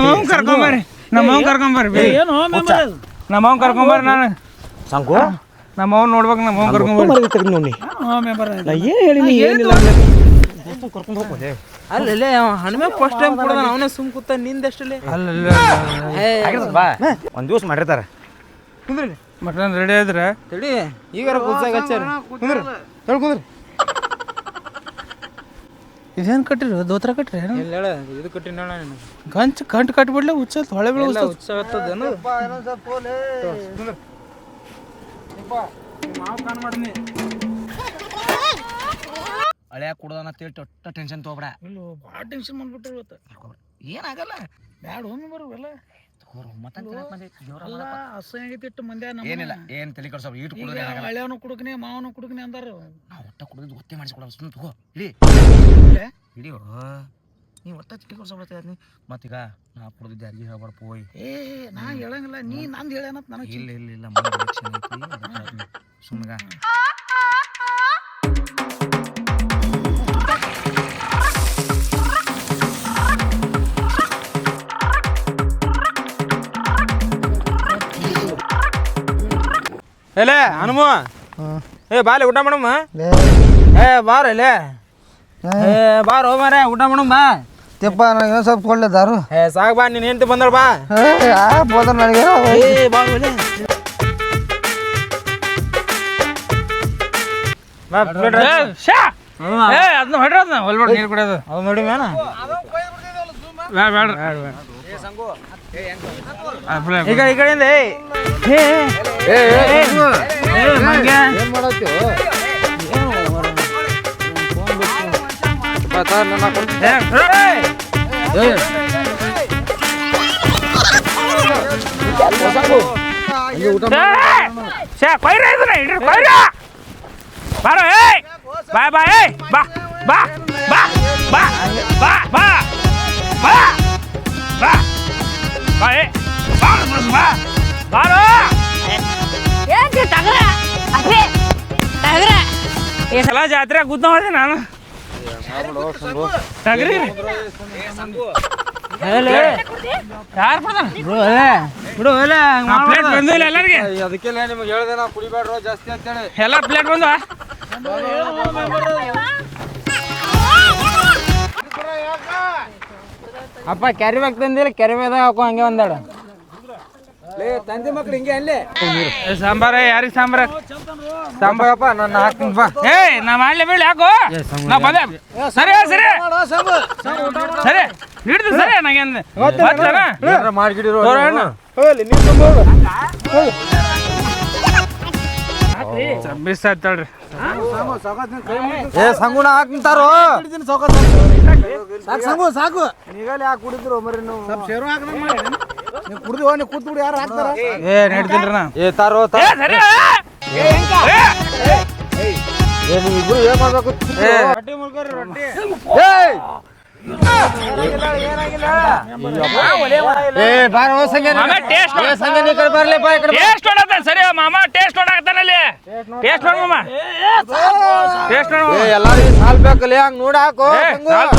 ನಮ್ಮವ್ ಕರ್ಕೊಂಬರ್ರಿ. ನಮ್ಮವ್ ಕರ್ಕೊಂಬರ್ರಿ. ಏನು ನಮ್ಮವ್ ಕರ್ಕೊಂಬರ್ರಿ ನಾನು. ಸಂಕು ನಮ್ಮವ್ ನೋಡ್ಬೇಕು ನಮ್ಮವ್ ಕರ್ಕೊಂಬರ್ರಿ. ತೆಗ್ದು ನೋಡಿ. ಏನು ಹೇಳಿ ಏನಿಲ್ಲ ಕರ್ಕೊಂಡು ಹೋಗ್ಬೋದೇ ಅಲ್ಲೇ ಹಣ್ಮೆ ಫಸ್ಟ್ ಟೈಮ್ ಕೊಡೋದ ಅವನೇ ಸುಮ್ ಕೂತ ನಿಂದ ಎಷ್ಟಲ್ಲಿ? ಬಾ ಒಂದ್ ದಿವಸ ಮಾಡಿರ್ತಾರೆ. ಕುಂದ್ರಿ. ಮಟನ್ ರೆಡಿ ಆದ್ರೆ. ತಡಿ ಈಗ ಕುದ್ಸಾಗ ಹಚ್ಚಾರ ಕುಂದ್ರಿ ಹೇಳಿ ಇದೇನ್ ಕಟ್ಟಿರಿ? ದೋತ್ರ ಕಟ್ಟಿರಿ ಇಲ್ಲ ಹೇಳ ಇದು ಕಟ್ಟಿ ಹೇಳ ನೀನು ಗಂಚ್ ಕಂಟ್ ಕಟ್ಬಿಡ್ಲೆ ಹುಚ್ಚ ಹೊಳೆ ಬೀಳ ಎಲ್ಲ ಉತ್ಸವ ಹತ್ತದೇನು ಹಳೆಯ ಕುಡ್ದಾನ ತಿಳಿ ಟೊಟ್ಟ ಟೆನ್ಷನ್ ತೊಗೊಬೇಡ. ಭಾಳ ಟೆನ್ಷನ್ ಮಾಡ್ಬಿಟ್ರೆ ಇವತ್ತು. ಏನಾಗಲ್ಲ ಬ್ಯಾಡ ಒಮ್ಮೆ ಬರೋಲ್ಲ ಅಲ್ಲ ಅಸಹ್ಯ ಆಗೈತಿ ಇಟ್ಟು ಮಂದ್ಯ ಏನಿಲ್ಲ ಏನು ತಲೆ ಕಡ್ಸೋ ಈಗ ಕುಡಿದ್ರೆ ಏನಾಗಲ್ಲ. ಹಳೆಯವನು ಕುಡುಕನೆ ಮಾವನು ಕುಡುಕನೆ ಅಂದಾರ. ನಾವು ಒಟ್ಟ ಕುಡಿದು ಗೊತ್ತೇ ಮಾಡಿಸ್ಕೊಡಲ್ಲ ಸುಮ್ಮನೆ ತಗೋ ಇಡಿ? ಇಡಿಯೋ? ನೀವು ಒಟ್ಟ ತಲೆ ಕಡ್ಸೋ ನೀ ಮತ್ತೀಗ ನಾ ಕುಡ್ದಿದ್ದೆ ಅರ್ಜಿ ಹೇಳ್ಬಾರ್ದು ಪೋಯ್. ಏ ನಾ ಹೇಳಂಗಿಲ್ಲ ನೀ ನಂದು ಹೇಳ್ಯಾನತ್ ನನಗೆ ಇಲ್ಲ ಇಲ್ಲ ಇಲ್ಲ ಸುಮ್ಮಗ ಎಲೆ ಹನುಮ. ಏ ಬಾಲೆ ಊಟ ಮಾಡಮ್ಮ ಏ ಬಾರ ಎಲೆ ಏ ಬಾರ ಹೋಗ್ಬಾರ ಮಾರ ಊಟ ಮಾಡಮ್ಮ ತಿಪ್ಪ ನನಗೆ ಇನ್ನೊಂದು ಸ್ವಲ್ಪ ಕೊಡ್ಲೆ ದಾರು. ಏ ಸಾಕು ಬಾ ನೀನು ಹೆಂಡತಿ ಬಂದಳ ಬಾ. ಆ ಬೋದ ನನಗೆ? ಏ ಬಾ ಬಾ ಪ್ಲೇಟ್ ಏ, ಶಾ! ಏ ಅದನ್ನ ಹೊಡ್ರಿ ಅದನ್ನ ಹೊಲ್ಬೇಡ ನೀರು ಕುಡಿಯೋದು. ಅದು ನೋಡಿ ಮೇನ ಬೇಡ ಬೇಡ ಬೇಡ plate ಈ ಕಡೆ ಈ ಕಡೆಯಿಂದ ಏ ಏ ಏ ಏ ಏ ಮಂಗ್ಯ ಏನು ಮಾಡತ್ತಿ ಬಾ ಏ! ಬಾ ಬಾ ಏಯ್ ಬಾ ಬಾ ಬಾ ಬಾ ಬಾ ಬಾ ಬಾ ಬಾ ಏ ಬಾರು ಬಾ ಬಾರೋ ಏನ್ರಿ ಟಗರ ಅದೇ ಟಗರ ಈ ಸಲ ಜಾತ್ರೆ ಗುದ್ದ ಹೊಡೆದೆ ನಾನು ಟಗರಿ ಬಿಡು ಅದಕ್ಕೆಲ್ಲ ಕುಡಿಬೇಡ್ರೋ ಜಾಸ್ತಿ ಅಂತೇಳಿ ಎಲ್ಲ ಪ್ಲೇಟ್ ಬಂದ ಅಪ್ಪ ಕ್ಯಾರಿ ಬ್ಯಾಗ್ ತಂದಿಲ್ಲ ಕ್ಯಾರಿ ಬೇದಾಗ ಹಾಕೋ ಹಂಗೆ ಒಂದಾಡ ತಂದೆ ಮಕ್ಳು ಹಿಂಗೆ ಅಲ್ಲೇ? ಸಾಂಬಾರ ಯಾರಿಗೆ ಸಾಂಬಾರ? ಸಾಂಬಾರಪ್ಪ ನಾನು ಹಾಕ್ತೀನಿ ಬಾ. ಏ ನಾ ಮಾಡ್ಲಿ ಬೀಳಿ ಯಾಕೋ ನಾ ಬಂದೆ. ಸರಿ ಸರಿ. ಸರಿ ಹಿಡ್ದು ಸರಿ ನಂಗೇನ್ ಗೊತ್ತಲ್ಲ ಮಾಡ್ಗಿಡಿರೋ ತೋರಣ್ಣ. ಬಿಸ್ ಆಯ್ತಳ್ರಿ ಏ ಸಂಗುಣ ಹಾಕ್ತಾರೋ ಸಾಕು ಸಂಗು ಸಾಕು ನೀಗಲ್ಲಿ ಯಾಕೆ ಕುಡಿದ್ರು ಮರಿ ನೀವು ಸ್ವಲ್ಪ ಶೇರು ಹಾಕ ನೀವು ಕುಡ್ದು ಹೋಗಿ ಕೂತ್ ಬಿಡಿ ಯಾರು ಹಾಕ್ತಾರ ಏ ನಡ್ತೀನ್ರಿ ನಾ ಏ ತಾರೋ ಏ ಸರಿ ಏ, ಏ ನೀವು ಇಬ್ರು ಏನ್ ಮಾಡ್ಬೇಕು ಏ, ಏ ಬಾರ ಹೋ ಸಂಗೆ ಮಾಮ ಟೇಸ್ಟ್ ಏ ಸಂಗೆ ನೀ ಕಡೆ ಬರ್ಲಿ ಬಾ ಈ ಕಡೆ ಟೇಸ್ಟ್ ನೋಡತ್ತ ಸರಿ ಮಾಮ ಟೇಸ್ಟ್ ನೋಡಕತ್ತಾನಲ್ಲಿ ಟೇಸ್ಟ್ ನೋಡ ಮಾಮ. ಟೇಸ್ಟ್ ನೋಡ ಏ ಎಲ್ಲಾರಿಗೂ ಸಾಲ್ ಬೇಕಲ್ಲ ಹಂಗ್ ನೋಡಿ ಹಾಕೋ. ಸಾಲ್.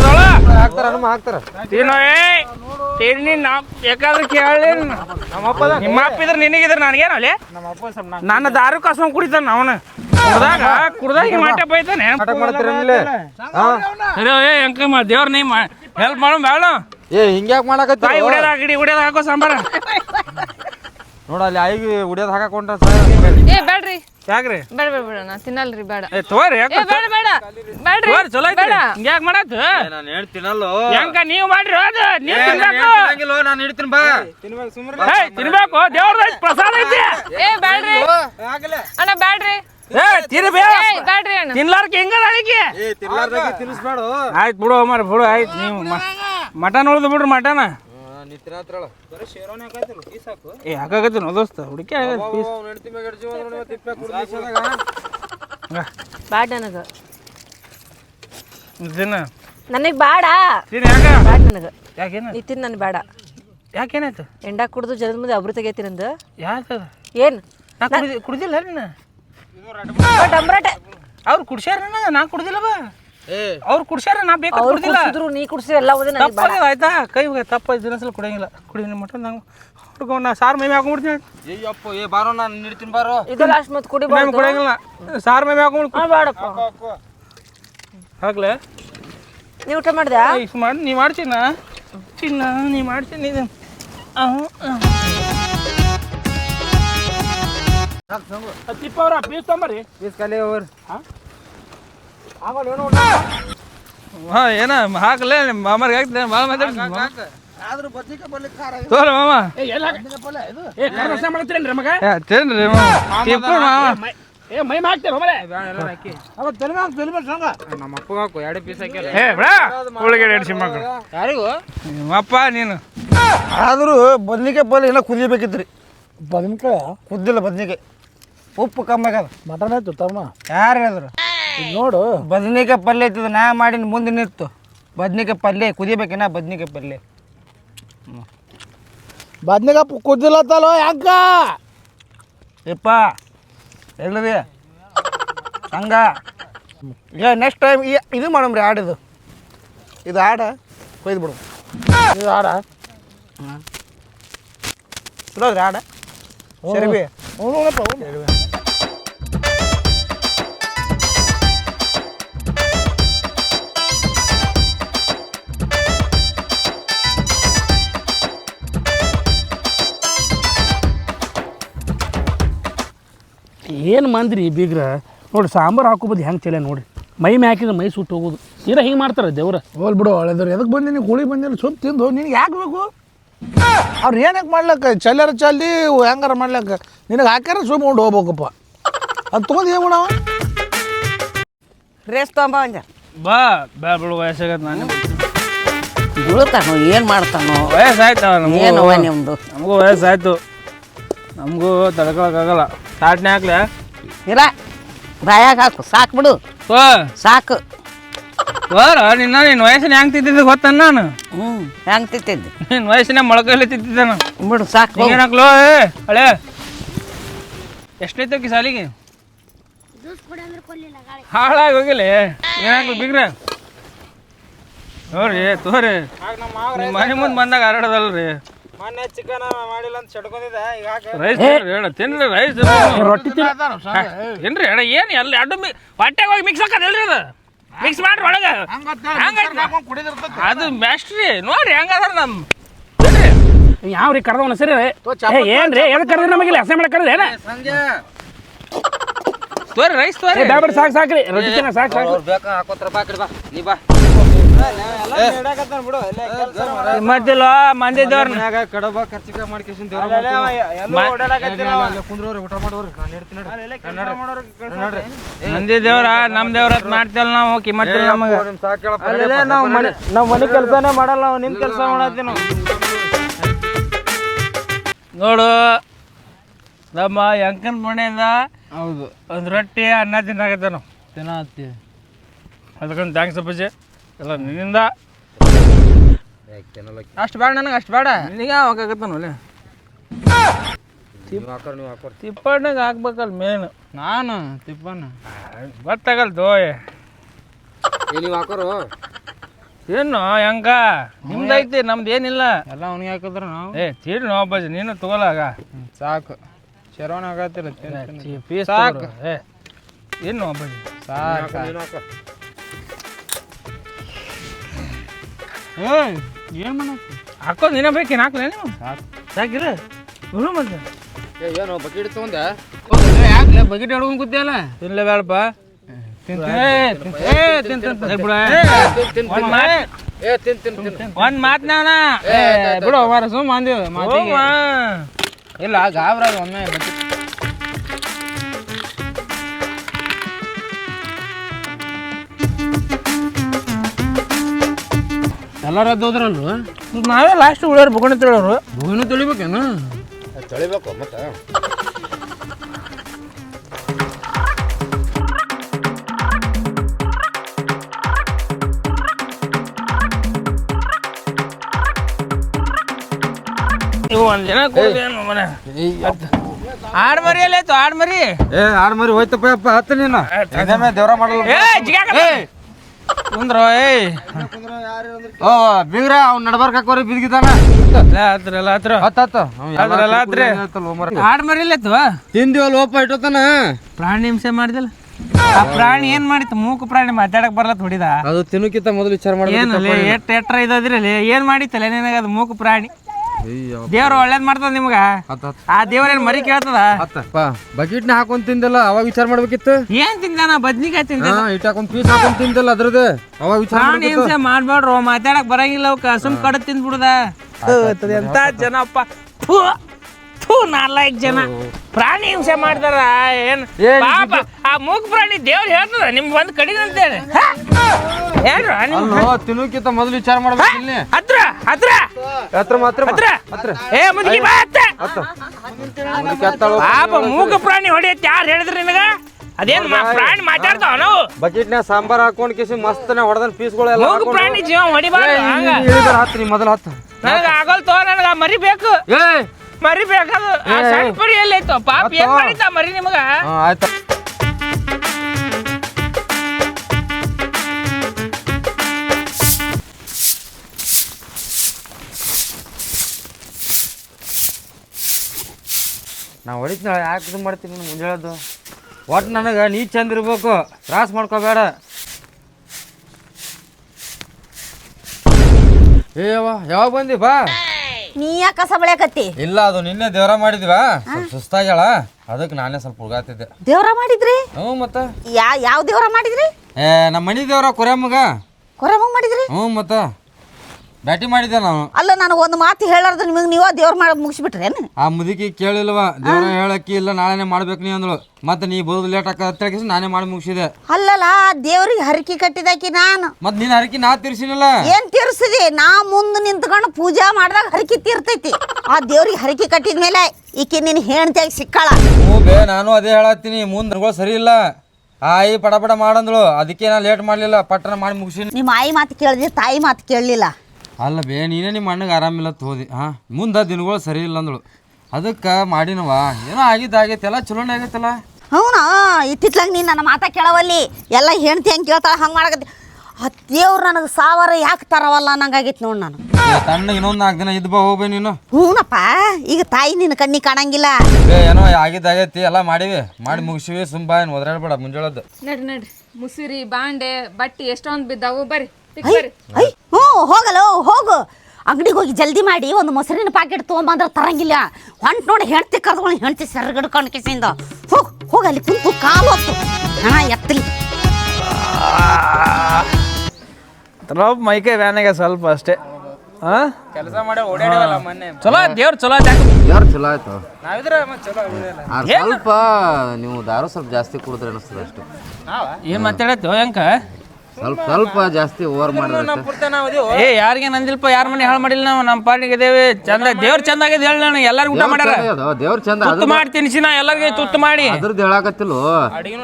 ಹಾಕ್ತಾರ ಹಾಕ್ತಾರ. ತಿನ್ನೋ ಏ ತಿನ್ನಿ ನಾ ಬೇಕಾದ್ರೆ ಕೇಳಿ ನಮ್ಮಪ್ಪ ನಿಮ್ಮ ಅಪ್ಪ ಇದ್ರೆ ನಿನಗಿದ್ರೆ ನನಗೇನಲ್ಲಿ ನನ್ನ ದಾರು ಕಸ್ಕೊಂಡ್ ಕುಡಿತಾನ ಅವನು. ಕುಡ್ದಾಗ ಕುಡ್ದಾಗ ಮಾಟ ಬೈತಾನೆ. ಸರಿ ಏ ಹೆಂಕ ಮಾ ದೇವ್ರ ನೀ ಹೆಲ್ಪ್ ಮಾಡೋ ಬೇಡ ಏ ಹಿಂಗ್ಯಾಕ್ ಮಾಡಕತ್ತಿ ತಾಯಿ ಉಡ್ಯದ ಗಿಡಿ ಉಡ್ಯದ ಹಾಕೋ ಸಾಂಬಾರ. ನೋಡ ಅಲ್ಲಿ ಆಯಿಗೆ ಉಡಿಯೋದ್ ಹಾಕೊಂಡ ಏ ಬೇಡ್ರಿ. ಯಾಕ್ರಿ? ಬೇಡ ಬೇಡ ಬೇಡ ನಾ ತಿನ್ನಲ್ರಿ ಬೇಡ. ಏ ಏ ಬೇಡ ಬೇಡ. ಬೇಡ್ರಿ. ತಗೋರಿ ಅದು? ತಿನ್ಬೇಕು. ನಾನು ಪ್ರಸಾದ ಐತಿ. ಏ ಬ್ಯಾಡ್ರಿ. ಅಣ್ಣ ಬ್ಯಾಡ್ರಿ. ಏ ಅಣ್ಣ. ಆಯ್ತು ಬಿಡು ಬಿಡು ಆಯ್ತು ನೀವು ಮಟನ್ ಉಳ್ದು ಬಿಡ್ರಿ ಮಟನ್. ಹುಡುಕಿ ತಿನ್ನ ನನಗ್ ಬೇಡ. ತಿನ್ನ ಯಾಕ? ಬ್ಯಾಡ ನನಗ. ಯಾಕೇನ? ನೀ ತಿನ್ ನನ್ ಬೇಡ. ಯಾಕೇನಾಯ್ತು? ಎಂಡ ಕುಡ್ದು ಜನದ ಮುಂದೆ ಅಬ್ರು ತೆಗೈತಿ ನಂದು. ಯಾಕದ ಏನ್? ನಾ ಕುಡ್ದಿ ಕುಡ್ದಿಲ್ಲ ನೀನು ಡಂಬ್ರಾಟೆ ಅವ್ರು ಕುಡ್ಸ್ಯಾರ ನಾ ಕುಡ್ದಿಲ್ಲ ಬಾ. ಅವ್ರು ಕುಡ್ಸ್ಯಾರ ನಾ ಬೇಕು ಅವ್ರು ಕುಡ್ದಿಲ್ಲ. ಕುಡ್ಸಿದ್ರು ನೀ ಕುಡ್ಸಿ ಎಲ್ಲ ಓದಿ ನನಗೆ ಬೇಡ. ತಪ್ಪಾಗ್ಯದ ಆಯ್ತಾ? ಕೈ ತಪ್ಪಾಯ್ತು ದಿನಸಲ ಕುಡಿಯಂಗಿಲ್ಲ. ಕುಡಿ ಮಟ್ಟ ನಂಗೆ ಹುಡ್ಕೊಂಡು ನಾ ಸಾರು ಮೈ ಹಾಕೊಂಡ್ಬಿಡ್ತೀನಿ ಅಯ್ಯಪ್ಪ ಏ ಬಾರೋ ನಾನು ನೀಡ್ತೀನಿ ಬಾರೋ ಇದು ಲಾಸ್ಟ್ ಮತ್ತೆ ಕುಡಿಬಾರ್ದು ಕುಡಿಯಂಗಿಲ್ಲ. ಸಾರು ಮೈ ಹಾಕೊಂಡ್ಬಿಡ್ತು ಹಾ, ಬೇಡಪ್ಪ. ಹಾಕ್ಲೆ ನೀವು ಊಟ ಮಾಡಿದ್ಯಾ? ಇಷ್ಟು ಮಾಡಿ ನೀ ಮಾಡ್ತೀನ? ಚಿನ್ನ ನೀ ಮಾಡ್ತೀನಿ ತಿಪ್ಪ ಅವ್ರ ಪೀಸ್ ತೊಂಬರಿ ಪೀಸ್ ಕಲಿ ಅವ್ರು. ಹಾಂ ಏನ ಹಾಕಲೇ ಮಾಮರ್ಗೆ ಹಾಕ್ತೇನೆ ಭಾಳ ಮಾತಾಡ್ತೀನಿ ಆದ್ರೂ ಬದ್ನಿಕಾಯಿ ಬರ್ಲಿಕ್ಕೆ ಖಾರ ಆಗಿದೆ. ತೋರ ಮಾಮ. ಬದ್ನಿಕಾಯಿ ಪಲ್ಯ ಇದು. ಏ ಮಾಡ್ತೀರೇನ್ರಿ ಮಗ? ತೇನ್ರಿ ತಿಪ್ಪ ಮಾಮ. ಏ ಮೈ ಹಾಕ್ತೀರ ಮರೆ ಅವ ತಲೆ ಮ್ಯಾಗ ತಲೆ ಮ್ಯಾಗ ಸಂಗ. ನಮ್ಮ ಅಪ್ಪ ಹಾಕು ಎರಡು ಪೀಸ್ ಏ ಬಿಡ. ಉಳ್ಳಗಡೆ ಯಾರಿಗೂ? ನಿಮ್ಮಪ್ಪ ನೀನು. ಆದರೂ ಬದ್ನಿಕಾಯಿ ಪಲ್ಯ ಇನ್ನ ಕುದಿಬೇಕಿತ್ರಿ ಬದ್ನಿಕಾಯ? ಕುದ್ದಿಲ್ಲ ಬದ್ನಿಕಾಯಿ. ಉಪ್ಪು ಕಮ್ಮಿ ಆಗ್ಯದ ಮಟನ್ ಆಯ್ತು ತಮ್ಮ. ಯಾರು ಹೇಳಿದ್ರು? ನೋಡು. ಬದ್ನಿಕಾಯಿ ಪಲ್ಯ ಐತದ ನಾ ಮಾಡಿನ ಮುಂದೆ ನಿಂತು ಬದ್ನಿಕಾಯಿ ಪಲ್ಯ ಕುದಿಬೇಕಿನ್ನ ಬದ್ನಿಕಾಯಿ ಪಲ್ಯ. ಬದ್ನಿಕಾಯಿ ತಲೋ ಯಾಕ? ಯಪ್ಪ. ಎಲ್ಲದಿ ಹಂಗ ಈಗ ನೆಕ್ಸ್ಟ್ ಟೈಮ್ ಇದು ಮಾಡಮ್ರಿ ಆಡಿದು ಇದು ಆಡ ಕೊಯ್ದು ಬಿಡು ಇದು ಆಡ ಚಲೋ ಅದ್ರಿ ಆಡ ಸರಿ ಬಿ ಏನು ಮಂದ್ರಿ ಬೀಗ್ರ? ನೋಡಿ ಸಾಂಬಾರು ಹಾಕೋಬೋದು ಹೆಂಗೆ ಚಲ ನೋಡಿ ಮೈ ಮ್ಯಾಕಿದ್ರೆ ಮೈ ಸುಟ್ಟು ಹೋಗೋದು. ಇರೋ ಹಿಂಗೆ ಮಾಡ್ತಾರೆ ದೇವ್ರ? ಹೋಲ್ ಬಿಡು ಒಳ್ಳೆದ್ರು ಎದಕ್ಕೆ ಬಂದಿನಿ ಹೋಳಿ ಬಂದಿಲ್ಲ ಸುಮ್ ತಿಂದು ನಿನಗೆ ಯಾಕೆ ಬೇಕು? ಅವ್ರು ಏನಕ್ಕೆ ಮಾಡ್ಲಕ್ಕ? ಚಲ್ಲರ ಚಲ್ಲಿ ಹೆಂಗಾರ ಮಾಡ್ಲಕ್ಕ? ನಿನಗೆ ಹಾಕ್ಯಾರ ಸುಮ್ ಉಂಡು ಹೋಗ್ಬೇಕಪ್ಪ. ಅದು ತೊಗೊಂಡು ಏನು ಮಾಡವ? ರೇಸ್ ತೊಗೊಂಬ ಬಾ ಬಾ ಬಿಡು ವಯಸ್ಸಾಗತ್ತೆ ನಾನು ಬೀಳ್ತಾನೋ ಏನು ಮಾಡ್ತಾನೋ? ವಯಸ್ಸಾಯ್ತು ನಮಗೂ. ಏನವ ನಿಮ್ಮದು ನಮಗೂ ವಯಸ್ಸಾಯ್ತು. ನಮಗೂ ತಡ್ಕೊಳಕ್ಕಾಗಲ್ಲ ತಾಟ್ನೆ ಹಾಕ್ಲೆ ಇಲ್ಲ ಬಾಯಾಗ ಹಾಕು ಸಾಕು ಬಿಡು. ಓ ಸಾಕು. ಓ ನಿನ್ನ ನಿನ್ನ ವಯಸ್ಸಿನ ಹೆಂಗೆ ತಿದ್ದಿದ್ದೆ ಗೊತ್ತ ನಾನು? ಹ್ಞೂ ಹೆಂಗೆ ತಿಂತಿದ್ದೆ? ನಿನ್ನ ವಯಸ್ಸಿನ ಮೊಳಕಲ್ಲಿ ತಿದ್ದಿದ್ದೆ ನಾನು. ಬಿಡು ಸಾಕು ಹೋಗು. ಹಿಂಗೇನು ಹಾಕ್ಲೋ ಏ ಹಳೆ. ಎಷ್ಟೈತೋಕಿ ಸಾಲಿಗೆ? ಹಾಳಾಗಿ ಹೋಗಿಲ್ಲ ಏನಾಗ್ಲಿ ಬಿಗ್ರ? ನೋಡ್ರಿ ತೋರಿ. ನಿಮ್ಮ ಮನೆ ಮುಂದೆ ಬಂದಾಗ ಹರಡದಲ್ರಿ ಮೊನ್ನೆ ಚಿಕನ್ ಮಾಡಿಲ್ಲ ಅಂತ ಚಡ್ಕೊಂಡಿದ್ದೆ. ಈಗ ಹಾಕ ರೈಸ್ ಹೇಳ ತಿನ್ರಿ ರೈಸ್ ರೊಟ್ಟಿ ತಿನ್ ಏನ್ರಿ ಅಣ್ಣ ಏನು ಎಲ್ಲ ಎರಡು ಮಿ ಹೊಟ್ಟೆಗೆ ಹೋಗಿ ಮಿಕ್ಸ್ ಹಾಕದಲ್ರಿ ಅದು? ಮಿಕ್ಸ್ ಮಾಡ್ರಿ ಒಳಗೆ. ಅದು ಮ್ಯಾಸ್ಟ್ರಿ ನೋಡ್ರಿ ಹೆಂಗದಾರ ನಮ್ಮ ಯಾವ ರೀ ಕರ್ದವನ ಸರಿ ರೀ? ಏನು ರೀ ಎದಕ್ಕೆ ಕರೆದ್ರೆ ನಮಗಿಲ್ಲ? ಹಸೆ ಮಾಡಕ್ಕೆ ಕರೆದ ಏನ? ಸಂಜೆ. ತೋರಿ ರೈಸ್ ತೋರಿ. ಏ ಬೇಡ ಸಾಕು ಸಾಕು ರೀ ರೊಟ್ಟಿ ತಿನ್ನ ಸಾಕು ಸಾಕು. ಬೇಕಾ ಹಾಕೋತ್ರ ಬಾ ಕಡೆ ಬಾ. ನೀ ಬಾ. ಮತ್ತಿಲ್ಲ ಮನ್ಯಾಗ ಕಡಬ ಖರ್ಚಿಕ ಮಾಡ್ಕೇಶನ್ ಮಂದಿ ದೇವ್ರ ನಮ್ ದೇವ್ರ ಅಂತ ಮಾಡ್ತೇವಲ್ಲ ನಾವು ಕಿಮ್ಮತ್ತಿಲ್ಲ ನಮಗೆ. ನಿಮ್ ನಾವು ಮನೆ ನಾವು ಮನೆ ಕೆಲಸನೇ ಮಾಡಲ್ಲ ನಾವು ನಿಮ್ಮ ಕೆಲಸ ಮಾಡತ್ತೀವಿ ನಾವು. ನೋಡು ನಮ್ಮ ಎಂಕನ್ ಮನೆಯಿಂದ ಹೌದು. ಒಂದು ರೊಟ್ಟಿ ಅನ್ನ ತಿನ್ನಾಕತ್ತ ನಾವು. ತಿನ್ನ ಅದಕ್ಕೊಂದು ಥ್ಯಾಂಕ್ಸ್ ಅಪ್ಪಾಜಿ. ಎಲ್ಲ ನಿನ್ನಿಂದ. ಅಷ್ಟು ಬೇಡ ನನಗೆ ಅಷ್ಟು ಬೇಡ. ನಿನಗೆ ಹೋಗಾಕತ್ತಾನ ಒಲೆ ತಿಪ್ಪಣ್ಣಗೆ ಹಾಕ್ಬೇಕಲ್ಲ ಮೇನ್ ನಾನು ತಿಪ್ಪಣ್ಣ. ಗೊತ್ತಾಗಲ್ಲ ದೋಯ್. ನೀವು ಹಾಕೋರು? ಏನು ಹೆಂಗ? ನಿಮ್ದೈತಿ ನಮ್ದು ಏನಿಲ್ಲ. ಎಲ್ಲ ಅವನಿಗೆ ಹಾಕಿದ್ರು ನಾವು. ಏ ತೀರಿ ನೋ ಅಪ್ಪಾಜಿ ನೀನು ತಗೋಲಾಗ ಸಾಕು. ಶರವಣ ಆಗತ್ತಿಲ್ಲ ಪೀಸ್ ಸಾಕು. ಏ ಏನು ಅಪ್ಪಾಜಿ ಸಾಕು ಏಯ್ ಏನು ಮಾಡತ್ತಿ ಹಾಕೋ ನೀನೇ ಬೇಕೇನು ಹಾಕ್ಲೇ ನೀವು ಸಾಕಿರ ಬಿಡು ಮತ್ತೆ ಏ ಏನು ಬಕೆಟ್ ತೊಗೊಂಡೆ ಯಾಕೆ ಬಕೆಟ್ ಹಿಡ್ಕೊಂಡು ಕೂತಿಯಲ್ಲ ತಿನ್ಲೇ ಬೇಡಪ್ಪ ಒಂದ್ ಮಾತ್ ಏ ತಿನ್ ತಿನ್ ತಿನ್ ಒಂದ್ ಮಾತ್ ನಾನ ಏ ಬಿಡು ಅಂದಿವಿ ಇಲ್ಲ ಗಾಬ್ರಾಗ ಒಮ್ಮೆ ಬಕೆಟ್ ಎಲ್ಲಾರ ಹೋದ್ರಲ್ವ? ನಾವೇ ಲಾಸ್ಟ್ ಉಳಿಯೋರು ಬುಕೊಂಡು ತಿಳೋರು ಭೂಮಿನೂ ತೊಳಿಬೇಕೇನು? ತೊಳಿಬೇಕು ಮತ್ತೆ. ಇವು ಒಂದ್ ಜನ ಮನೆ ಆಡ್ ಮರಿ ಎಲ್ಲೈತು ಆಡ್ ಮರಿ ಏ ಆಡ್ ಮರಿ ಹೋಯ್ತಪ್ಪ ಅಪ್ಪ ಹತ್ತ ನೀನು. ದೇವ್ರ ಮಾಡಲ್ಲ ಏ ಜಿಗಾಕ ಕುಂದ್ರ ಏಯ್. ಓ ಬೀಗ್ರ ಅವ್ನ ನಡ್ಬಾರ್ಕ್ ಹಾಕೋರಿ ಬಿದ್ಗಿದ್ದಾನ. ಹತ್ರ ಎಲ್ಲ ಹತ್ರ ಹತ್ತ ಹತ್ತ ಅದ್ರಲ್ಲ ಆತ್ರಿ. ಆಡ್ ಮರಿಲತ್ತು ತಿಂದಿವಲ್ಲ ಓಪ ಇಟ್ಟೋತನ? ಪ್ರಾಣಿ ಹಿಂಸೆ ಮಾಡಿದಿಲ್ಲ. ಆ ಪ್ರಾಣಿ ಏನ್ ಮಾಡಿತ್ತು? ಮೂಕು ಪ್ರಾಣಿ ಮಾತಾಡಕ್ ಬರ್ಲತ್ ಹೊಡಿದ. ಅದು ತಿನ್ನಕ್ಕಿಂತ ಮೊದಲು ವಿಚಾರ ಮಾಡಿ ಎಟ್ ಎಟ್ರ ಇದ್ರಲ್ಲಿ ಏನ್ ಮಾಡಿತ್ತಲ್ಲ ನಿನಗ ಅದು ಮೂಕು ಪ್ರಾಣಿ? ದೇವ್ರು ಒಳ್ಳೇದ್ ಮಾಡ್ತದ ನಿಮ್ಗ? ಆ ದೇವ್ರೇನ್ ಮರಿ ಕೇಳ್ತದ? ಬಕೆಟ್ನ ಹಾಕೊಂಡ್ ತಿಂದಲ್ಲ ಅವಾಗ ವಿಚಾರ ಮಾಡ್ಬೇಕಿತ್ತು? ಏನ್ ತಿಂದಾನ ಬದ್ನಿಕಾಯಿ ತಿಂದ ಇಟ್ ಹಾಕೊಂಡ್ ಪೀಸ್ ಹಾಕೊಂಡ್ ತಿಂದಲ್ಲ ಅದ್ರದ್ದು. ಅವಾಗ ವಿಚಾರ ಮಾಡ್ಬೇಡ್ರು ಮಾತಾಡಕ್ ಬರಂಗಿಲ್ಲ ಅವಕ್ಕ ಸುಮ್ ಕಡ ತಿಂದ್ಬಿಡ್ದ. ಎಂತ ಜನಪ್ಪ? ಥೂ ಥು ನಾಲ್ಕು ಜನ. ಪ್ರಾಣಿ ಹಿಂಸೆ ಮಾಡ್ತಾರ ಏನ್? ಪಾಪ ಆ ಮೂಗ್ ಪ್ರಾಣಿ ದೇವ್ರು ಹೇಳ್ತದ ನಿಮ್ಗೆ ಬಂದ್ ಕಡಿದ ಅಂತೇಳಿ ಹ? ಏನ್ರ ನಿಮ್ ಅಲ್ಲೋ ತಿನ್ನಕ್ಕಿಂತ ಮೊದಲು ವಿಚಾರ ಮಾಡ್ಬೇಕು ಇಲ್ಲಿ. ಹತ್ರ ಹತ್ರ. ಹತ್ರ ಮಾತ್ರ ಹತ್ರ. ಏ ಮುದುಕಿ ಬಾ ಹತ್ತ. ಪಾಪ ಮೂಕ ಪ್ರಾಣಿ ಹೊಡಿಯತ್ ಯಾರು ಹೇಳಿದ್ರಿ ನಿನಗ? ಅದೇನ್ ಮಾ- ಪ್ರಾಣಿ ಮಾತಾಡ್ತಾವ ನಾವು ಬಕೆಟ್ನ್ಯಾಗ ಸಾಂಬಾರ್ ಹಾಕೊಂಡ್ ಕಿಸಿ ಮಸ್ತನ ಹೊಡೆದನ್ ಪೀಸ್ಗಳೆಲ್ಲ ಮೂಕ ಪ್ರಾಣಿ ಜೀವ ಹೊಡಿಬಾರ್ದು ಹಂಗ ಹತ್ತು ನೀ ಮೊದಲು ಹತ್ತು. ನನಗ ಆಗಲ್ ತೋ ನನಗ ಮರಿಬೇಕು ಮರಿ ಬೇಕು. ಏ. ಸಣ್ಣ ಪರಿ ಪಾಪ ಏನ್ ಮಾಡಿತ್ತ ಮರಿ ನಿಮಗ? ಆಯ್ತು. ನಾ ಹೊಡಿತೀನಿ ಯಾಕೆ ಇದು ಮಾಡ್ತೀನಿ ನೀನು ಹೇಳೋದು ಒಟ್ಟು ನನಗೆ ನೀ ಚಂದ ಇರ್ಬೇಕು ತ್ರಾಸ ಮಾಡ್ಕೋಬೇಡ. ಏವ ಯಾವ ಯಾವಾಗ ಬಂದಿ? ಬಾ. ನೀ ಯಾಕೆ ಕಸ ಬಳಿಯಕತ್ತಿ? ಇಲ್ಲ ಅದು ನಿನ್ನೆ ದೇವ್ರ ಮಾಡಿದ್ವಾ? ಸ್ವಲ್ಪ ಸುಸ್ತಾಗ್ಯಾಳ. ಅದಕ್ಕೆ ನಾನೇ ಸ್ವಲ್ಪ ಉಳ್ಗಾತಿದ್ದೆ. ದೇವ್ರ ಮಾಡಿದ್ರಿ? ಹ್ಞೂ ಮತ್ತೆ? ಯಾ ಯಾವ ದೇವ್ರ ಮಾಡಿದ್ರಿ? ಏ ನಮ್ಮ ಮನೆ ದೇವ್ರ ಕೊರೆಯಮ್ಮಗ ಕೊರಮಂಗ್ ಮಾಡಿದ್ರಿ? ಹ್ಞೂ ಮತ್ತ? ಬ್ಯಾಟಿ ಮಾಡಿದ್ದೆ ನಾನು. ಅಲ್ಲ ನಾನು ಒಂದು ಮಾತು ಹೇಳಾರ್ದು ನಿಮಗೆ ನೀವು ದೇವ್ರ ಮಾಡಿ ಮುಗಿಸ್ಬಿಟ್ರೇನು ಆ ಮುದುಕಿ ಕೇಳಿಲ್ವಾ ದೇವ್ರ ಹೇಳಕ್ಕಿ ಇಲ್ಲ ನಾಳೆನೇ ಮಾಡ್ಬೇಕು ನೀ ಅಂದಳು. ಮತ್ತೆ ನೀ ಬರೋದು ಲೇಟ್ ಆಕ ನಾನೇ ಮಾಡಿ ಮುಗಿಸಿದೆ. ಅಲ್ಲಲ್ಲ ದೇವ್ರಿಗೆ ಹರಕೆ ಕಟ್ಟಿದಾಕಿ ನಾನು. ಮತ್ತೆ ನಿನ್ನ ಹರಕಿ ನಾ ತೀರ್ಸಿನಲ್ಲ? ಏನ್ ತೀರ್ಸಿದಿ? ನಾ ಮುಂದೆ ನಿಂತ್ಕೊಂಡು ಪೂಜಾ ಮಾಡಿದಾಗ ಹರಕೆ ತೀರ್ತೈತಿ. ಆ ದೇವ್ರಿಗೆ ಹರಕೆ ಕಟ್ಟಿದ ಮೇಲೆ ಈಕೆ ನಿನ್ನ ಹೆಣ್ತಿಯಾಗಿ ಸಿಕ್ಕಾಳ. ಹ್ಞೂ ಬೇ ನಾನು ಅದೇ ಹೇಳತ್ತೀನಿ ಮುಂದೆ ಸರಿ ಇಲ್ಲ. ಆಯಿ ಪಡ ಪಡ ಮಾಡಂದಳು ಅದಕ್ಕೆ ನಾ ಲೇಟ್ ಮಾಡಲಿಲ್ಲ ಪಟ್ಟಣ ಮಾಡಿ ಮುಗಿಸಿ ನಿಮ್ಮ ಆಯಿ ಮಾತು ಕೇಳಿದ್ರಿ ತಾಯಿ ಮಾತು ಕೇಳಲಿಲ್ಲ. ಅಲ್ಲ ಬೇ ನೀನೇ ನಿಮ್ಮ ಅಣ್ಣಗೆ ಆರಾಮಿಲ್ಲ ಅಂತ ಹೋದಿ. ಹಾಂ ಮುಂದೆ ದಿನಗಳು ಸರಿ ಇಲ್ಲ ಅಂದಳು. ಅದಕ್ಕೆ ಮಾಡಿನವ. ಏನೋ ಆಗಿದ್ದ ಆಗೈತೆ ಎಲ್ಲ ಚಲೋನೇ ಆಗೈತಲ್ಲ? ಹೌನಾ? ಇತ್ತಿತ್ಲಾಗ ನೀನು ನನ್ನ ಮಾತಾ ಕೇಳವಲ್ಲಿ. ಎಲ್ಲ ಹೆಣ್ತಿ ಹೆಂಗೆ ಕೇಳ್ತಾಳ ಹಂಗೆ ಮಾಡಕತ್ತಿ. ಆ ದೇವ್ರು ನನಗೆ ಸಾವಿರ ಯಾಕೆ ತರವಲ್ಲ ಅನ್ನಂಗಾಗೈತಿ ನೋಡಿ ನಾನು. ತಣ್ಣ ತಣ್ಣಗೆ ಇನ್ನೊಂದು ನಾಲ್ಕು ದಿನ ಇದ್ದು ಬಾ ಹೋಗ್ಬೇ ನೀನು. ಹೂನಪ್ಪ ಈಗ ತಾಯಿ ನಿನ್ನ ಕಣ್ಣಿಗೆ ಕಾಣಂಗಿಲ್ಲ. ಏ ಏನೋ ಆಗಿದ್ದಾಗೈತಿ ಎಲ್ಲ ಮಾಡಿವಿ. ಮಾಡಿ ಮುಗಿಸಿವಿ ಸುಂಬಾ ಏನು ಒದರಾಡ್ಬೇಡ ಮುಂಜಾಳದ್ದು. ನಡ್ರಿ ನಡ್ರಿ. ಮುಸುರಿ ಬಾಂಡೆ ಬಟ್ಟಿ ಎಷ್ಟೊಂದು ಬಿದ್ದಾವು ಬರ್ರಿ. ಐ ಹ್ಞೂ ಹೋಗಲ್ಲ ಹೋಗು. ಅಂಗಡಿಗೆ ಹೋಗಿ ಜಲ್ದಿ ಮಾಡಿ ಒಂದು ಮೊಸರಿನ ಪ್ಯಾಕೆಟ್ ತೊಗೊಂಬಂದ್ರೆ ತರಂಗಿಲ್ಲ. ಹೊಂಟು ನೋಡಿ ಹೆಣ್ತಿ ಕರ್ಕೊಂಡು ಹೆಣ್ತಿ ಸೆರಗಡ್ಕೊಂಡು ಕಿಸಿಂದ. ಹೋಗ್ ಹೋಗ ಅಲ್ಲಿ ಕುಂತು ಕಾಲು ಹೊತ್ತು ಹಣ ಎತ್ತಲಿ. ರಬ್ ಮೈಕೆ ವ್ಯಾನಾಗ ಸ್ವಲ್ಪ ಅಷ್ಟೇ. ಹಾ ಕೆಲಸ ಮಾಡಿ ಓಡಾಡಿವಲ್ಲ ಮೊನ್ನೆ. ಚಲೋ ದೇವ್ರ ಚಲೋ ಯಾರು ಚಲೋ ಆಯ್ತು. ನಾವಿದ್ರೆ ಚಲೋ ಆ, ಸ್ವಲ್ಪ ನೀವು ದಾರು ಸ್ವಲ್ಪ ಜಾಸ್ತಿ ಕುಡಿದ್ರೆ ಅನಿಸ್ತದೆ ಅಷ್ಟು. ಏನ್ ಮಾತಾಡತ್ತೋ ಹೆಂಕ ಸ್ವಲ್ಪ ಸ್ವಲ್ಪ ಜಾಸ್ತಿ ಓವರ್ ಮಾಡಿದ್ರೆ ಏ ಯಾರಿಗೆ ನಂದಿಲ್ಪ ಯಾರ ಮನೆ ಹಾಳು ಮಾಡಿಲ್ಲ ನಾವು? ನಮ್ಮ ಪಾರ್ಟಿಗೆ ಇದೇವೆ ಚಂದ ದೇವ್ರ ಚಂದ ಆಗಿದೆ ಹೇಳಿ ನಾನು. ಎಲ್ಲರಿಗೂ ಊಟ ಮಾಡ್ಯಾರ? ದೇವ್ರ ಚಂದ ತುತ್ತು ಮಾಡಿ ತಿನ್ಸಿ ನಾ ಎಲ್ಲರಿಗೆ ತುತ್ತು ಮಾಡಿ. ಅದ್ರದ್ದು ಹೇಳಾಕತ್ತಿಲ್ಲ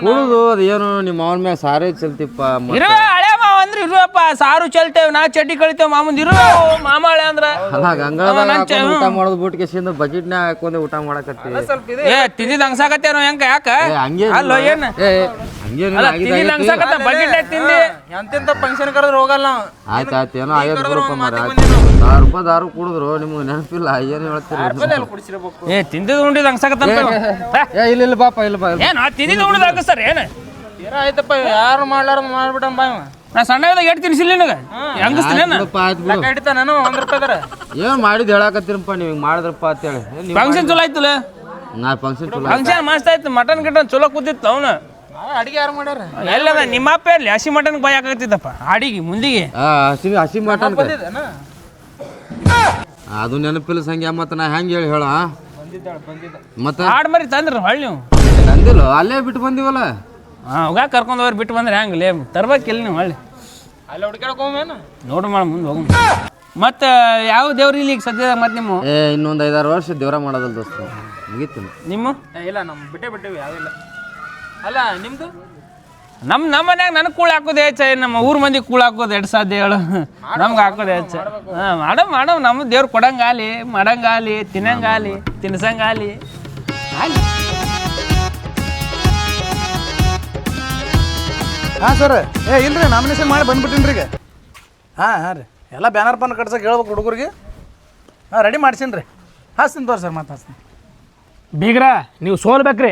ಕುಡಿದು ಅದು ಏನು ನಿಮ್ಮ ಅವನ ಮ್ಯಾಗ ಸಾರೇ ಚಲ್ತಿಪ್ಪ ಹಳೆ ಅಂದ್ರೆ ಇರುವಪ್ಪ ಸಾರು ಚೆಲ್ತೇವ್ ನಾ ಚಡ್ಡಿ ಕಳಿತೇವ್ ಮಾಮಂದ್ ಇರು ಮಾಮಾಳೆ ಅಂದ್ರ. ಅಲ್ಲ ನನ್ ಚ- ಊಟ ಮಾಡೋದು ಬಿಟ್ಟು ಕೇಸಿಂದ ಬಕೆಟ್ನ್ಯಾಗ ಹಾಕೊಂಡೆ ಊಟ ಮಾಡಕತ್ತಿ. ಏ ತಿಂದಿದ್ ಹಂಗ್ಸಾಕತ್ತೇನೋ ಹೆಂಗ ಯಾಕ? ಹಂಗೇನಿಲ್ಲ. ಅಲ್ಲೋ ಏನ್? ಏ ಅಲ್ಲ ಆಗಿದೆ, ತಿಂದಿದ್ ಆಗೈತಿ. ಹಂಗ್ಸಾಕತ್ತ ಬಕೆಟ್ ತಿಂದಿ. ಎಂತೆಂತ ಫಂಕ್ಷನ್ ಕರೆದ್ರೆ ಹೋಗಲ್ಲ ನಾವು. ಆಯ್ತು ಆಯ್ತು ಏನೋ ಐವತ್ತು ಬಿಡಪ್ಪ ಮರ ಸಾವಿರ ರೂಪಾಯಿ ದಾರು ಕುಡಿದ್ರು ನಿಮ್ಗೆ ನೆನಪಿಲ್ಲ ಏನು ಹೇಳ್ತೀರಿ ಏ ತಿಂದಿದ್ ಉಂಡಿದ್ ಹಂಗ್ಸಾಕತ್ತ ಏ ಇಲ್ಲ ಇಲ್ಲ ಬಾಪ ಇಲ್ಲ ಬಾ ಇಲ್ಲ. ಏನ್ ತಿಂದಿದ್ ಉಂಡಿದ್ ಹಾಕಸ್ತಾರ ಏನ್? ಆಯ್ತಪ್ಪ ಯಾರು ಮಾಡ್ಲಾರ ಮಾಡ್ಬಿಟ್ಟ ಬಾಯ್ ನಾ ಸಣ್ಣದಾಗ ಎಟ್ ತಿನ್ಸಿಲ್ಲ ನಿನಗ? ಹೆಂಗಸ್ತೀನಿ ಹಿಡಿತ ನಾನು ಒಂದ್ ಏನು ಮಾಡಿದ್ ಹೇಳಾಕತ್ತೀರಪ್ಪ ನೀವು ಹಿಂಗೆ ಮಾಡಿದ್ರಪ್ಪ ಅಂತೇಳಿ. ಏ, ನೀವ್ ಫಂಕ್ಷನ್ ಚಲೋ ಆಯ್ತಲ್ಲ ನಾ ಫಂಕ್ಷನ್ ಚಲೋ ಫಂಕ್ಷನ್ ಮಸ್ತ್ ಆಯ್ತು ಮಟನ್ ಗಿಟನ್ ಚಲೋ ಕೂತಿತ್ತು ಅವನು. ಅಡಿಗೆ ಯಾರು ಮಾಡ್ಯಾರ? ಎಲ್ಲದ ನಿಮ್ಮ ಅಪ್ಪ ಇರ್ಲಿ ಹಸಿ ಮಟನ್ ಬಾಯ್ ಹಾಕತ್ತಿದ್ದಪ್ಪ ಅಡಿಗೆ ಮುಂದಿಗೆ. ಆ, ಹಸಿ ಹಸಿ ಮಟನ್ ಅದು ನೆನಪಿಲ್ಲ ಸಂಖ್ಯಾ ಮತ್ತೆ ನಾ ಹೆಂಗೆ ಹೇಳಿ ಹೇಳ ಮತ್ತೆ? ಆಡ್ ಮರಿ ತಂದ್ರ ಹೊಳ್ಳಿ ನೀವು. ತಂದಿಲ್ಲ ಅಲ್ಲೇ ಬಿಟ್ಟು ಬಂದಿವಲ್ಲ? ಹಾಂ ಹೋಗ ಕರ್ಕೊಂಡು ಹೋಗ್ರಿ ಬಿಟ್ಟು ಬಂದ್ರೆ ಹೆಂಗೆ? ಲೇ ತರ್ಬೇಕಿಲ್ಲ ನೀವು ಹಳ್ಳಿ. ಅಲ್ಲಿ ಹುಡ್ಕಾಡ್ಕೊಂಬೇನು ನೋಡು ಮಾಡ ಮುಂದೆ ಹೋಗು ಮತ್ತೆ ಯಾವ ದೇವ್ರಿ ಇಲ್ಲಿ ಈಗ ಸದ್ಯದಾಗ ಮತ್ತೆ ನಿಮ್ಮ? ಏ ಇನ್ನೊಂದು ಐದಾರು ವರ್ಷ ದೇವ್ರ ಮಾಡೋದಲ್ಲ ದೋಸ್ತ ಮುಗೀತು. ನಿಮ್ಮ? ಇಲ್ಲ ನಮ್ಮ ಬಿಟ್ಟೆ ಯಾರು ಇಲ್ಲ. ಅಲ್ಲ ನಿಮ್ದು? ನಮ್ಮ ನಮ್ಮ ಮನ್ಯಾಗ ನನಗೆ ಕೂಳು ಹಾಕೋದು ಹೆಚ್ಚ ನಮ್ಮ ಊರ್ ಮಂದಿ ಕೂಳು ಹಾಕೋದು ಎರಡು ಸಾಧ್ಯ ಹೇಳು ನಮ್ಗೆ ಹಾಕೋದು ಹೆಚ್ಚ. ಹಾಂ ಮಾಡಮ್ ಮಾಡಮ್ ನಮ್ಮ ದೇವ್ರು ಕೊಡಂಗಾಲಿ ಮಾಡಂಗಾಲಿ ತಿನ್ನಂಗಾಲಿ ತಿನ್ಸಂಗಾಲಿ. ಆಲಿ ಹಾಂ ಸರ್. ಏ ಇಲ್ರಿ ನಾಮಿನೇಷನ್ ಮಾಡಿ ಬಂದ್ಬಿಟ್ಟಿನಿ ಈಗ. ಹಾಂ ಹಾಂ ರೀ. ಎಲ್ಲ ಬ್ಯಾನರ್ ಪಾನ್ ಕಟ್ಸಕ್ಕೆ ಹೇಳ್ಬೇಕು ಹುಡುಗರಿಗೆ. ಹಾಂ ರೆಡಿ ಮಾಡ್ಸೀನಿ ರೀ ಹಾಸ್ತೀನಿ ತೋರಿ ಸರ್ ಮತ್ತೆ ಹಾಸ್ತೀನಿ. ಬೀಗ್ರ ನೀವು ಸೋಲ್ಬೇಕ್ರಿ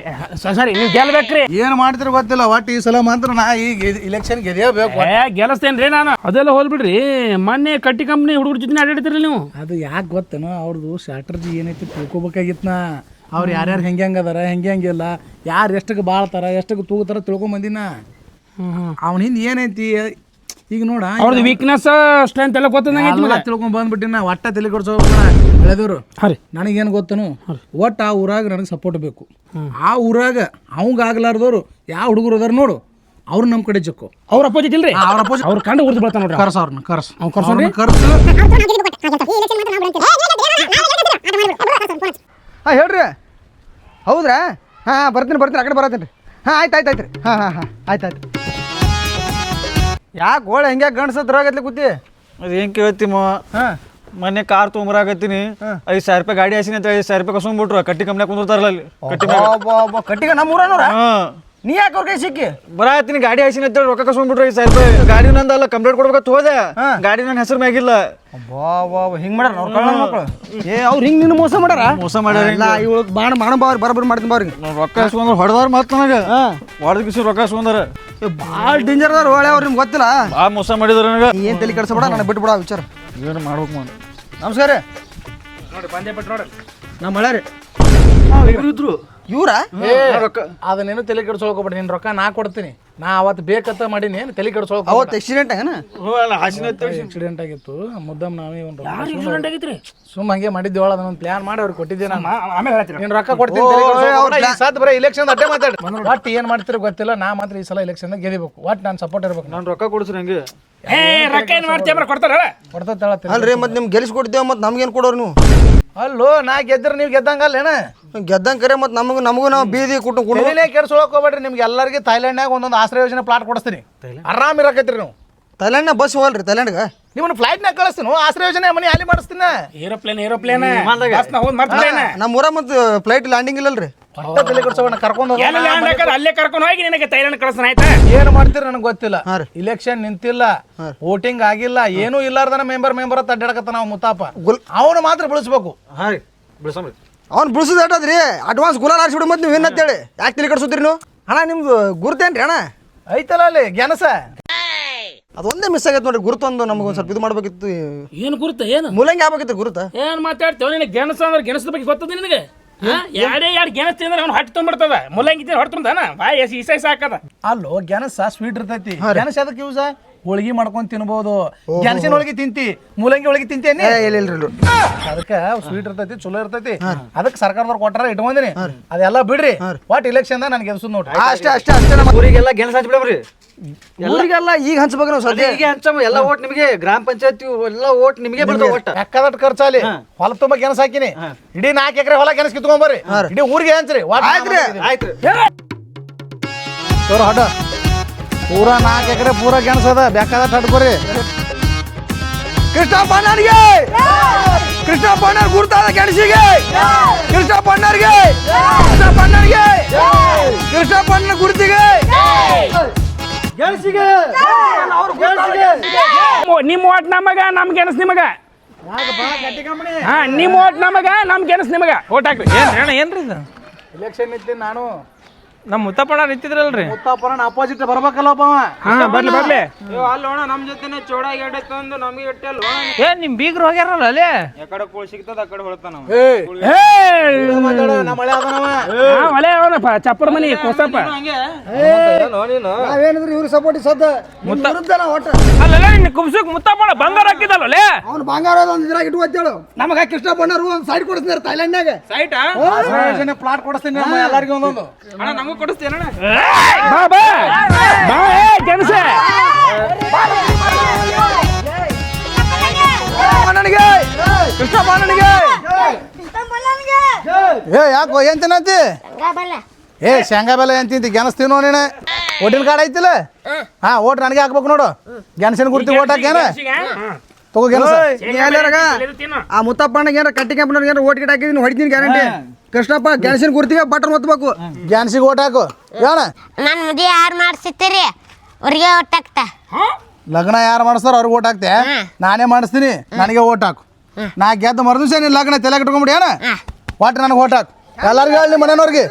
ಸರಿ ನೀವು ಗೆಲ್ಬೇಕ್ರಿ. ಏನು ಮಾಡ್ತೀರಿ ಗೊತ್ತಿಲ್ಲ ಒಟ್ಟು ಈ ಸಲ ಮಾತ್ರ ನಾ ಈಗ ಇಲೆಕ್ಷನ್ ಗೆದಿಯಬೇಕು. ಏ ಗೆಲ್ಲಿಸ್ತೇನ್ರಿ ನಾನು. ಅದೆಲ್ಲ ಹೋಲ್ಬಿಡ್ರಿ. ಮೊನ್ನೆ ಕಟ್ಟಿ ಕಂಪ್ನಿ ಹುಡುಗರ ಜೊತೆ ಅಡ್ಡಾಡ್ತೀರಿ ನೀವು. ಅದು ಯಾಕೆ ಗೊತ್ತೇನೋ ಅವ್ರದ್ದು ಸ್ಟ್ರಾಟರ್ಜಿ ಏನೈತಿ ತಿಳ್ಕೊಬೇಕಾಗಿತ್ತು ನಾ ಅವ್ರು ಯಾರ್ಯಾರು ಹೆಂಗೆ ಹೆಂಗೆ ಅದಾರ ಹೆಂಗೆ ಹೆಂಗಿಲ್ಲ ಯಾರು ಎಷ್ಟಕ್ಕೆ ಬಾಳ್ತಾರ ಎಷ್ಟಕ್ಕೆ ತೂಗುತ್ತಾರ ತಿಳ್ಕೊಂಬಂದಿನ ಅವ್ನ ಹಿಂದೆ ಏನೈತಿ? ಈಗ ನೋಡ ಅವ್ರದ್ದು ವೀಕ್ನೆಸ್ ಸ್ಟ್ರೆಂತ್ ಎಲ್ಲ ಗೊತ್ತಂದಂಗೆ ಎಲ್ಲ ತಿಳ್ಕೊಂಡ್ ಬಂದ್ಬಿಟ್ಟಿನ ಒಟ್ಟ ತಲೆ ಕೊಡ್ಸೋಣ ಹಳೆದವ್ರು. ಹಾಂ ರೀ. ನನಗೇನು ಗೊತ್ತನು? ಒಟ್ಟು ಆ ಊರಾಗ ನನಗೆ ಸಪೋರ್ಟ್ ಬೇಕು. ಆ ಊರಾಗ ಅವಂಗ ಆಗ್ಲಾರ್ದವ್ರು ಯಾವ ಹುಡುಗರು ಅದಾರ ನೋಡು ಅವ್ರು ನಮ್ಮ ಕಡೆ ಜಕ್ಕು ಅವ್ರ ಅಪೋಸಿಟ್ ಇಲ್ರಿ? ಅವ್ರ ಅಪೋಸಿಟ್ ಅವ್ರ ಕಂಡು ಉರ್ದು ಬರ್ತಾನೆ ನೋಡ್ರಿ ಕರ್ಸ ಅವ್ರನ್ನ ಕರ್ಸ. ಅವ್ನು ಕರ್ಸ ಕರ್ಸು. ಹಾಂ ಹೇಳ್ರಿ. ಹೌದ್ರಾ? ಹಾಂ ಹಾಂ ಬರ್ತೀನಿ ಬರ್ತೀನಿ. ಆ ಕಡೆ ಬರತ್ತೀನಿ ರೀ ಹಾಂ ಆಯ್ತು ಆಯ್ತು ಆಯ್ತು ರೀ. ಹಾಂ ಹಾಂ ಹಾಂ. ಆಯ್ತು ಆಯ್ತು. ಯಾಕೆ ಗೋಳ ಹೆಂಗೆ ಗಂಡಸದ್ರಾಗತ್ಲಿ ಕೂತಿ ಅದು ಏನು ಕೇಳ್ತಿ ಮಾ ಹಾಂ. ಮೊನ್ನೆ ಕಾರ್ ತೊಗೊಂಬರಾಕತ್ತೀನಿ ಐದು ಸಾವಿರ ರೂಪಾಯಿ ಗಾಡಿ ಹಾಸಿನಿ ಅಂತ ಐದು ಸಾವಿರ ರೂಪಾಯಿ ಕಸ್ಕೊಂಡ್ಬಿಟ್ರು. ಕಟ್ಟಿ ಕಂಪ್ನಿ ಕುಂದಿರ್ತಾರಲ್ಲ ಅಲ್ಲಿ. ಕಟ್ಟಿ ಕಟ್ಟಿಗೆ. ನಮ್ಮ ಊರನವ್ರ ಹಾಂ. ನೀ ಯಾಕೆ ಅವ್ರ ಕೈ ಸಿಕ್ಕಿ? ಬರಾತೀನಿ ಗಾಡಿ ಹಾಸಿನಿ ಅಂತ ರೊಕ್ಕ ಕಸ್ಕೊಂಡ್ಬಿಟ್ರಿ ಐದು ಗಾಡಿ ನಂದಲ್ಲ ಕಂಪ್ಲೇಂಟ್ ಕೊಡ್ಬೇಕಂತ ಹೋದೆ. ಗಾಡಿ ನನ್ನ ಹೆಸರು ಮ್ಯಾಗಿಲ್ಲ. ಬಾ ಬಾ ಹಿಂಗೆ ಮಾಡ್ಯಾರ ಅವ್ರ ಕಳ್ಳ ಮಕ್ಕಳು ಏ ಅವ್ರು ಹಿಂಗೆ ನಿನ್ನ ಮೋಸ ಮಾಡ್ಯಾರ? ಮೋಸ ಮಾಡ್ಯಾರ ಇಲ್ಲ ಇವಳು ಬಾಣ ಬಾಣ ಬಾವ್ರಿ ಬರಬರ್ ಮಾಡ್ತೀನಿ ಬಾವ್ರಿ ನಾನ್ ರೊಕ್ಕ ಇಸ್ಕೊಂಡ್ರು ಹೊಡೆದವ್ರು ಮತ್ತೆ ನನಗೆ. ಹೊಡೆದ ಕಿಸಿ ರೊಕ್ಕ ಇಸ್ಕೊಂಡಾರ ಭಾಳ ಡೇಂಜರ್ ಅದಾರ ಒಳ್ಳೆ ಅವ್ರು ನಿಮ್ಗೆ ಗೊತ್ತಿಲ್ಲ? ಭಾಳ ಮೋಸ ಮಾಡಿದ್ರು ನನಗೆ. ಏನು ತಲೆ ಕೆಡ್ಸಬೇಡ ನನಗೆ ಬಿಟ್ಬಿಡ ವಿಚಾರ. ಏನು ಮಾಡ್ಬೇಕು ಮಾಡ. ನಮಸ್ಕಾರ ರೀ. ನೋಡಿ ಪಂದ್ಯ ಬಿಟ್ಟು ನೋಡಿ ನಮ್ಮ ಮಳೆ ರೀ ಇದ್ರು. ಇವ್ರ? ರೊಕ್ಕ ಅದನ್ನೇನು ತಲೆ ಕೆಡ್ಸೋಕೋಬೇಡಿ ನಿನ್ನ ರೊಕ್ಕ ನಾ ಕೊಡ್ತೀನಿ. ನಾ ಅವತ್ತು ಬೇಕಂತ ಮಾಡೀನಿ ಏನು ತಲೆ ಕೆಡಿಸೋಕೆ ಅವತ್ತು ಆಕ್ಸಿಡೆಂಟ್ ಆಗನ? ಆಕ್ಸಿಡೆಂಟ್ ಆಗಿತ್ತು. ಮುದ್ದಮ್ ನಾವೇ ಒಂದು ಯಾರು ಇನ್ಸಿಡೆಂಟ್ ಆಗೈತ್ರಿ ಸುಮ್ಮ ಹಂಗೆ ಮಾಡಿದ್ದೇವಳ ಅದನ್ನೊಂದು ಪ್ಲಾನ್ ಮಾಡಿ ಅವ್ರಿಗೆ ಕೊಟ್ಟಿದ್ದೆ ನಾನು. ಆಮೇಲೆ ಹೇಳ್ತೀರಿ? ನೀನು ರೊಕ್ಕ ಕೊಡ್ತೀನಿ ತಲೆ ಕೆಡ್ಸ್ಕೊಬೇಡ. ಈ ಸದ್ ಬರೀ ಇಲೆಕ್ಷನ್ ಅಡ್ಡೆ ಮಾತಾಡಿ. ಒಟ್ಟು ಏನು ಮಾಡ್ತಿರೋ ಗೊತ್ತಿಲ್ಲ ನಾ ಮಾತ್ರ ಈ ಸಲ ಇಲೆಕ್ಷನ್ ಗೆದಿಬೇಕು. ಒಟ್ಟು ನಾನು ಸಪೋರ್ಟ್ ಇರ್ಬೇಕು ನಾನು. ರೊಕ್ಕ ಕೊಡಿಸ್ರಿ ಹಂಗೆ. ಏ ರೊಕ್ಕ ಏನು ಮಾಡ್ತೀಯ ಕೊಡ್ತಾರ ಕೊಡ್ತಾ ಅಲ್ರಿ ಮತ್ತೆ ನಿಮ್ಗೆ ಗೆಲ್ಲಿಸ್ಕೊಡ್ತೇವೆ ಮತ್ತೆ ನಮ್ಗೇನು ಕೊಡೋರು ನೀವು? ಅಲ್ಲೋ ನಾ ಗೆದ್ರೆ ನೀವು ಗೆದ್ದಂಗಲ್ಲ ಏನ ಗೆದ್ದಂಗೆ ಕರೆ ಮತ್ತೆ ನಮಗೂ ನಮಗೂ ನಾವು ಬೀದಿ ಕುಟುಂಬ ಕೆಡ್ಸೋಳಕ್ ಹೋಗ್ಬೇಡ್ರಿ ನಿಮ್ಗೆ ಎಲ್ಲರಿಗೆ ಥೈಲ್ಯಾಂಡ್ನಾಗ ಒಂದೊಂದು ಆಶ್ರಯ ಯೋಜನೆ ಪ್ಲಾಟ್ ಕೊಡಿಸ್ತೀನಿ. ಆರಾಮ್ ರೀ ನೀವು. ಥೈಲ್ಯಾಂಡ್ನ ಬಸ್ ಹೋಗಲ್ರಿ ಥೈಲ್ಯಾಂಡ್ಗೆ ನಿಮ್ಮನ್ನ ಫ್ಲೈಟ್ನಾಗ ಕಳಿಸ್ತೀನಿ ಆಶ್ರಯ ಯೋಜನೆ ಮನೆ ಅಲ್ಲಿ ಮಾಡಿಸ್ತೀನಿ. ಏರೋಪ್ಲೇನ್ ಏರೋಪ್ಲೇನ್ ನಮ್ಮ ಊರ ಮತ್ತು ಫ್ಲೈಟ್ ಲ್ಯಾಂಡಿಂಗ್ ಇಲ್ಲಲ್ರಿ. ತಲೆ ಕೆಡ್ಸೋಣ ಕರ್ಕೊಂಡು ಅಲ್ಲೇ ಕರ್ಕೊಂಡು ಹೋಗಿ ನಿನಗೆ ಆಯ್ತಾ? ಏನು ಮಾಡ್ತೀರಿ ನನಗೆ ಗೊತ್ತಿಲ್ಲ. ಇಲೆಕ್ಷನ್ ನಿಂತಿಲ್ಲ. ವೋಟಿಂಗ್ ಆಗಿಲ್ಲ. ಏನೂ ಇಲ್ಲಾರ್ದನ ಮೆಂಬರ್ ಮೆಂಬರ್ ಅಂತ ಅಡ್ಡಾಡಕತ್ತ ನಾವು ಮುತ್ತಾಪ ಗುಲ್- ಅವನು ಮಾತ್ರ ಬೆಳೆಸ್ಬೇಕು ಹಾಂ ಅವ್ನು ಬಿಡಿಸೋದು ಅಡ್ವಾನ್ಸ್ ಗುಲಾಲ್ ಆರಿಸ್ಬಿಡು ಮತ್ತೆ ನೀವು ಏನಂತೇಳಿ ಯಾಕೆ ತಿಳಿ ಕಟ್ಸುತ್ತೀರಿ ನೀವು? ಅಣ್ಣ ನಿಮ್ದು ಗುರುತೇನ್ರಿ ಅಣ್ಣ? ಐತಲ್ಲ ಅಲ್ಲಿ ಗೆನಸ ಅದೊಂದೇ ಮಿಸ್ ಆಗೈತೆ ನೋಡ್ರಿ ಗುರುತೊಂದು ನಮ್ಗೆ ಒಂದು ಸ್ವಲ್ಪ ಇದು ಮಾಡ್ಬೇಕಿತ್ತು. ಏನು ಗುರುತ ಏನು? ಮೂಲಂಗಿ ಆಗ್ಬೇಕಿತ್ತು ಗುರುತ. ಏನ್ ಮಾತಾಡ್ತೇವೆ ನಿನಗೆ ಗೆಣಸ ಅಂದ್ರೆ ಗೆಣಸದ ಬಗ್ಗೆ ಗೊತ್ತದ ನಿನಗೆ? ಎರಡೇ ಎರಡು ಗೆಣಸ್ ತಿಂದ್ರೆ ಅವ್ನು ಹೊಟ್ಟೆ ತುಂಬಿಡ್ತದ. ಮುಲ್ಲಂಗಿ ತಿಂದ್ರೆ ಹೊಟ್ಟೆ ತುಂಬದಾನ ಬಾಯ್ ಎಸ್ ಈಸೈ ಸಾಕದ ಅಲ್ಲೋ ಗೆಣಸ ಸ್ವೀಟ್ ಇರ್ತೈತಿ. ಗೆಣಸ ಅದಕ್ಕೆ ಯೂಸ ಹೋಳಿಗೆ ಮಾಡ್ಕೊಂಡ್ ತಿನ್ಬೋದು. ಗೆಣಸಿನ ಹೋಳಿಗೆ ತಿಂತಿ ಮೂಲಂಗಿ ಹೋಳಿಗೆ ತಿಂತೇನಿ ಇಲ್ಲ ಇಲ್ಲ ಅದಕ್ಕೆ ಸ್ವೀಟ್ ಇರ್ತೈತಿ ಚಲೋ ಇರ್ತೈತಿ. ಅದಕ್ಕೆ ಸರ್ಕಾರದವ್ರು ಕೊಟ್ಟಾರ ಇಟ್ಕೊಂಡಿನಿ ಅದೆಲ್ಲ ಬಿಡ್ರಿ. ವಾಟ್ ಇಲೆಕ್ಷನ್ ನನಗೆ ಗೆಲ್ಸು ನೋಡ್ರಿ. ಅಷ್ಟೇ ಅಷ್ಟೇ ಅಷ್ಟೇ ನಮ್ಮ ಊರಿಗೆಲ್ಲ ಗೆಲ್ಸ್ ಹಚ್ಬಿಡಮ್ರಿ ಊರಿಗೆಲ್ಲ ಈಗ ಹಂಚ್ಬೇಕು ನಾವು ಸದ್ಯ. ಈಗ ಹಂಚಮ್ಮ ಎಲ್ಲ ಓಟ್ ನಿಮಗೆ ಗ್ರಾಮ ಪಂಚಾಯತಿ ಎಲ್ಲ ಓಟ್ ನಿಮಗೆ ಬೀಳ್ತಾವ ಒಟ್ಟ. ಬೆಕ್ಕದಟ್ ಖರ್ಚಾಲಿ ಹೊಲ ತುಂಬ ಗೆಣಸ್ ಹಾಕಿನಿ. ಇಡೀ ನಾಲ್ಕು ಎಕರೆ ಹೊಲ ಗೆಣಸ್ ಕಿತ್ಕೊಂಬರ್ರಿ ಇಡೀ ಊರಿಗೆ ಹಂಚ್ರಿ. ವಾಟ್ ಆಯ್ತ್ರಿ. ಆಯ್ತು ತೋರ ಹಡ. ಪೂರಾ ನಾಲ್ಕು ಎಕರೆ ಪೂರ ಗೆಣಸದ ಅದ. ತಡ್ಕೊರಿ ಕೃಷ್ಣ ಪಣ್ಣರ್ಗೆ ಕೃಷ್ಣ ಪಣ್ಣರ್ ಗುರುತಾದ ಗೆಣಸಿಗೆ! ಕೃಷ್ಣ ಪಣ್ಣರ್ಗೆ ಕೃಷ್ಣ ಪಣ್ಣರ್ಗೆ ಕೃಷ್ಣ ಪಣ್ಣ ಗುರುತಿಗೆ! ಗೆಣಸಿಗೆ! ನಿಮ್ಮ ಓಟ್ ನಮಗ ನಮ್ ಗೆಣಸ್ ನಿಮಗ? ಹಾ ನಿಮ್ಮ ಓಟ್ ನಮಗ ನಮ್ ಗೆಣಸ್ ನಿಮಗ. ಓಟ್ ಹಾಕ್ರಿ. ಏನ್ ಏನ್ರಿ ಇದು? ಇಲೆಕ್ಷನ್ ನಿಂತೀನಿ ನಾನು. ನಮ್ಮ ಮುತ್ತಪ್ಪಣ ನಿಂತಿದ್ರಲ್ರಿ. ಮುತ್ತಪ್ಪಣ ಅಪೋಸಿಟ್ ಬರ್ಬೇಕಲ್ಲಪ್ಪ ಅವ. ಹಾ ಬರ್ಲಿ ಬರ್ಲಿ. ಅಲ್ಲೋಣ ನಮ್ ಜೊತೆನೆ ಚೋಡ ಎಡೆ ತಂದು ನಮಗೆ ಇಟ್ಟಲ್ಲ ಏ ನಿಮ್ ಬೀಗ್ರು ಹೋಗ್ಯಾರಲ್ಲ ಅಲ್ಲೇ? ಯಾಕಡೆ ಕೋಳಿ ಸಿಗ್ತದ ಆ ಕಡೆ ಹೊಳ್ತಾನ ನಮ್ಮ ಹಳೆ ಅದನವ. ಅವನಪ್ಪ ಚಪ್ಪರ ಮನಿ ಕೋಸಪ್ಪ. ನಾವೇನಿದ್ರು ಇವ್ರ ಸಪೋರ್ಟ್ ಸದ್ದ? ಮುತ್ತ ಒಟ್ಟ. ಅಲ್ಲಲ್ಲ ನಿನ್ನ ಕುಬ್ಸಕ್ ಮುತ್ತಪ್ಪಣ ಬಂಗಾರ ಹಾಕಿದಲ್ಲ ಅಲ್ಲೇ? ಅವ್ನು ಬಂಗಾರ ಒಂದು ಇದ್ರಾಗ ಅಂತೇಳು ನಮಗ ಕೃಷ್ಣ ಬಣ್ಣರು ಒಂದು ಸೈಡ್ ಕೊಡಿಸ್ತಾರೆ ಥೈಲ್ಯಾಂಡ್ನಾಗ ಸೈಟಾ ಪ್ಲಾಟ್ ಕೊಡಿಸ್ತೀನಿ ನಮ್ಮ ಎಲ್ಲರಿಗೂ ಒಂದೊಂದು. ಅಣ್ಣ ನಮಗೂ ಕೊಡಿಸ್ತೀನಣ್ಣ ಬಾ ಬಾ! ಬಾ ಏ ಗೆಣಸ ಬಣ್ಣನಿಗೆ ಕೃಷ್ಣ ಬಣ್ಣನಿಗೆ ಏ ಯಾಕೋ ಏನ್ ತಿನ್ನಂತಿ ಏ ಶೇಂಗಾ ಬೆಲ್ಲ ಏನ್ ತಿಂತಿ? ಗೆಣಸ್ ತಿನ್ನೋ ನೀನು. ಓಟಿನ ಕಾರ್ಡ್ ಐತಿಲ್ಲ? ಹಾ ಓಟ್ ನನಗೆ ಹಾಕ್ಬೇಕು ನೋಡು. ಗೆಣಸಿನ ಗುರ್ತಿ ಓಟ್ ಹಾಕೇನ ತಗೋ ಗೆಣಸ. ಎಲ್ಲಾರಾಗ? ಆ ಮುತ್ತಪ್ಪಣ್ಣಗೆ ಏನಾರ ಕಟ್ಟಿ ಕಂಪನಿ ಏನಾರ ಓಟ್ ಗಿಟ್ ಹಾಕಿದೀನಿ ಹೊಡಿತೀನಿ ಗ್ಯಾರಂಟಿ. ಕೃಷ್ಣಪ್ಪ ಗ್ಯಾನ್ಸಿನ ಗುರ್ತಿಗೆ ಬಟನ್ ಒತ್ತಬೇಕು. ಗ್ಯಾನ್ಸಿಗೆ ಓಟ್ ಹಾಕು. ಹೇಳ. ನನ್ನ ಮದುವೆ ಯಾರು ಮಾಡಿಸ್ತೀರಿ ಅವ್ರಿಗೆ ಒಟ್ಟಾಗ್ತ ಲಗ್ನ ಯಾರು ಮಾಡಿಸ್ತಾರ ಅವ್ರಿಗೆ ಓಟ್ ಹಾಕ್ತೆ. ನಾನೇ ಮಾಡಿಸ್ತೀನಿ ನನಗೆ ಓಟ್ ಹಾಕು. ನಾ ಗೆದ್ದು ಮರದಿವ್ಸ ನೀನು ಲಗ್ನ ತಲೆ ಕಟ್ಕೊಂಬಿಡಿ ಏನ ಒಟ್ಟು ನನಗೆ ಓಟ್ ಹಾಕು. ಎಲ್ಲರಿಗೂ ಹೇಳಿ ಮನೆಯವ್ರಿಗೆ.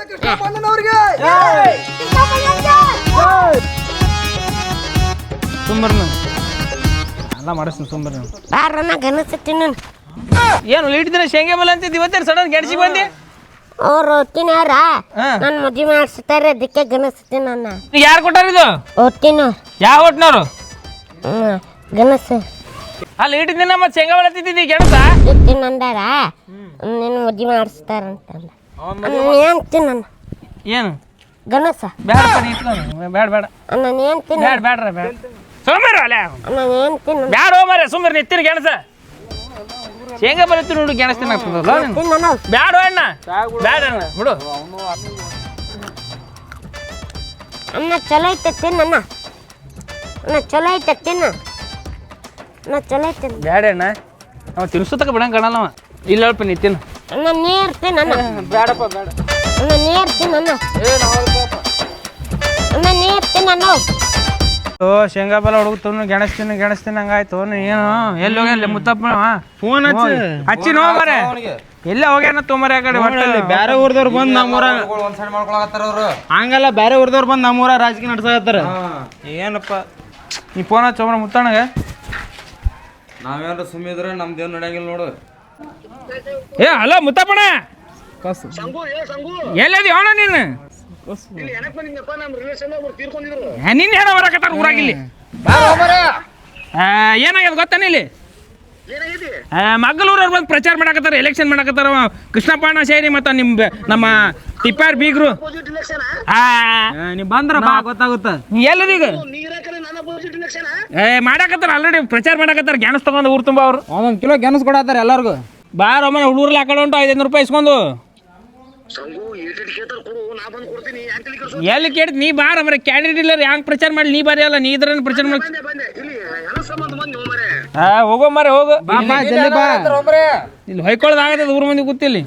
ಎಲ್ಲ ಮಾಡಿಸ್ತೀನಿ ಗನಸತ್ತೀನಿ ಏನು ಲೀಡ್ ದಿನ ಶೇಂಗೆ ಮೇಲೆ ಅಂತಿದ್ದು ಇವತ್ತೇನು ಸಡನ್ ಗೆಣಸಿ ಬಂದೆ? ಅವ್ರು ಮದುವೆ ಮಾಡಿಸ್ತಾರೆ ಅದಕ್ಕೆ ನನ್ನ. ಯಾರು ಕೊಟ್ಟಾರ ಇದು? ಯಾವ ಹೊಟ್ನವ್ರು? ಗನಸ ಅಲ್ಲಿ ಇಟ್ಟು ದಿನ ಮತ್ತೆ ಶೇಂಗಾ ಗೆಣಸ ಇತ್ತಿನ ಅಂದಾರ ನಿನ್ನ ಮದುವೆ ಮಾಡಿಸ್ತಾರಂತಂದ ಏನ್ತೀನಿ ನನ್ನ? ಏನು? ನೀ ಇಟ್ಕೊ. ಬೇಡ ಬೇಡ ನಾನು ಏನ್ತೀನಿ ಬೇಡ ಬೇಡ್ರ ಬೇಡ ಸೋಮರ ಅಲ್ಲ? ನಾನು ತಿನ್ನ ಬ್ಯಾಡ ಹೋಗ್ಬಾರ ಸುಮ್ಮನೆ ನಿತ್ತಿನ ಗೆಣಸ ಶೇಂಗಾ ಬರತ್ತಿ ನೋಡು ಗೆಣಸ್ ಆಗ್ತದಲ್ಲ ಬೇಡ ಬ್ಯಾಡ ಅಣ್ಣ. ಬ್ಯಾಡ ಅಣ್ಣ ಬಿಡು. ಅನ್ನ ಚಲೋ ಐತೆ ನನ್ನ ಅಣ್ಣ. ಚಲೋ ಐತೆ ತಿನ್ನ. ಅನ್ನ ಚಲೋ ಐತೆ. ಬ್ಯಾಡ ಅಣ್ಣ. ಅವ ತಿನ್ಸತಕ ಬಿಡಂಗ ಕಾಣಲ್ಲ ಅವ. ಇಲ್ಲ ಹೇಳಪ್ಪ ನೀ ತಿನ್ನು. ಅನ್ನ ನೀರ್ ತಿನ್ನ ಅನ್ನ ಬೇಡಪ್ಪ ಬೇಡ ಅನ್ನ ನೀರ್ ತಿನ್ನ ಅನ್ನ ಅನ್ನ ನೀರ್ ತಿನ್ನ ಅನ್ನ ಓ ಶೇಂಗಾ ಬಲ ಹುಡುಗ ಗೆಣಸ್ ಗೆಣಸ್ತೀನಿ ಗೆಣಸ್ ತಿನ್ನಂಗಾಯ್ತು ನೀ ಏನು? ಎಲ್ಲಿ ಹೋಗ್ಯಾನ ಮುತ್ತಪ್ಪ ಫೋನ್ ಹಚ್ಚಿ. ಹಚ್ಚಿ ನೋ ಮರೆ ಎಲ್ಲ ಹೋಗ್ಯಾನ ತೊಂಬರಿ ಆ ಕಡೆ ಬ್ಯಾರೆ ಊರ್ದವ್ರು ಬಂದು ನಮ್ಮೂರ ಒಂದ್ ಸೈಡ್ ಮಾಡ್ಕೊಳಕತ್ತಾರ ಅವ್ರು. ಹಂಗಲ್ಲ ಬ್ಯಾರೆ ಊರ್ದವ್ರು ಬಂದು ನಮ್ಮೂರ ರಾಜಕೀಯ ನಡ್ಸಕತ್ತಾರ. ಏನಪ್ಪ? ನೀ ಫೋನ್ ಹಚ್ಚ ಮುತ್ತಣ್ಣಗ ನಾವೇನ್ರ ಸುಮ್ಮಿದ್ರೆ ನಮ್ದೇನು ನಡೆಯಂಗಿಲ್ಲ ನೋಡು. ಏ ಹಲೋ ಮುತ್ತಪ್ಪಣ ಎಲ್ಲದಿ ಹೋಣ ನೀನು? ನಿನ್ನ ಏನೋ ಬರಕತ್ತಾರ ಊರಾಗಿಲ್ಲಿ? ಏನಾಗ್ಯದ ಗೊತ್ತಾನ ಇಲ್ಲಿ? ಮಗಳೂರವ್ರು ಬಂದು ಪ್ರಚಾರ ಮಾಡಕತ್ತಾರ ಎಲೆಕ್ಷನ್ ಮಾಡಕತ್ತಾರ ಕೃಷ್ಣಪ್ಪ ಕೃಷ್ಣಪ್ಪಣ್ಣ ಸೇರಿ ಮತ್ತ ನಿಮ್ಮ ನಮ್ಮ ತಿಪ್ಪಾರ್ ಬೀಗ್ರು. ಆ, ನೀ ಬಂದ್ರ ಬಾ ಗೊತ್ತಾಗುತ್ತ? ನೀ ಎಲ್ಲದೀಗ ಏ ಮಾಡಕತ್ತಾರ ಆಲ್ರೆಡಿ ಪ್ರಚಾರ ಮಾಡಕತ್ತಾರ ಗ್ಯಾನಸ್ ತಗೊಂಡು ಊರು ತುಂಬ ಅವ್ರು. ಒಂದೊಂದು ಕಿಲೋ ಗ್ಯಾನಸ್ ಕೊಡತ್ತಾರ ಎಲ್ಲರಿಗೂ. ಬಾರ ಒಮ್ಮೆ ಹುಡುಗರ್ಲಿ ಹಾಕೊಂಡು ಐದೈದು ರೂಪಾಯಿ ಇಸ್ಕೊಂಡು. ಎಲ್ಲಿ ಕೇಳಿದ್ ನೀ ಬಾರ ಮರೆ ಕ್ಯಾಂಡಿಡೇಟ್ ಇಲ್ಲ ಹ್ಯಾಂಗ್ ಪ್ರಚಾರ ಮಾಡಿ ನೀ ಬಾರಿ ಅಲ್ಲ ನೀ ಇದ್ರ ಪ್ರಚಾರ ಮಾಡಿ? ಹಾ ಹೋಗೋ ಮರೆ ಹೋಗು. ಬಾ ಬಾ ಜಲ್ದಿ ಬಾ. ಇಲ್ಲಿ ಹೊಯ್ಕೊಳ್ಳೋದಾಗತ್ತದ ಊರ್ ಮಂದಿ ಗೊತ್ತಿಲ್ಲ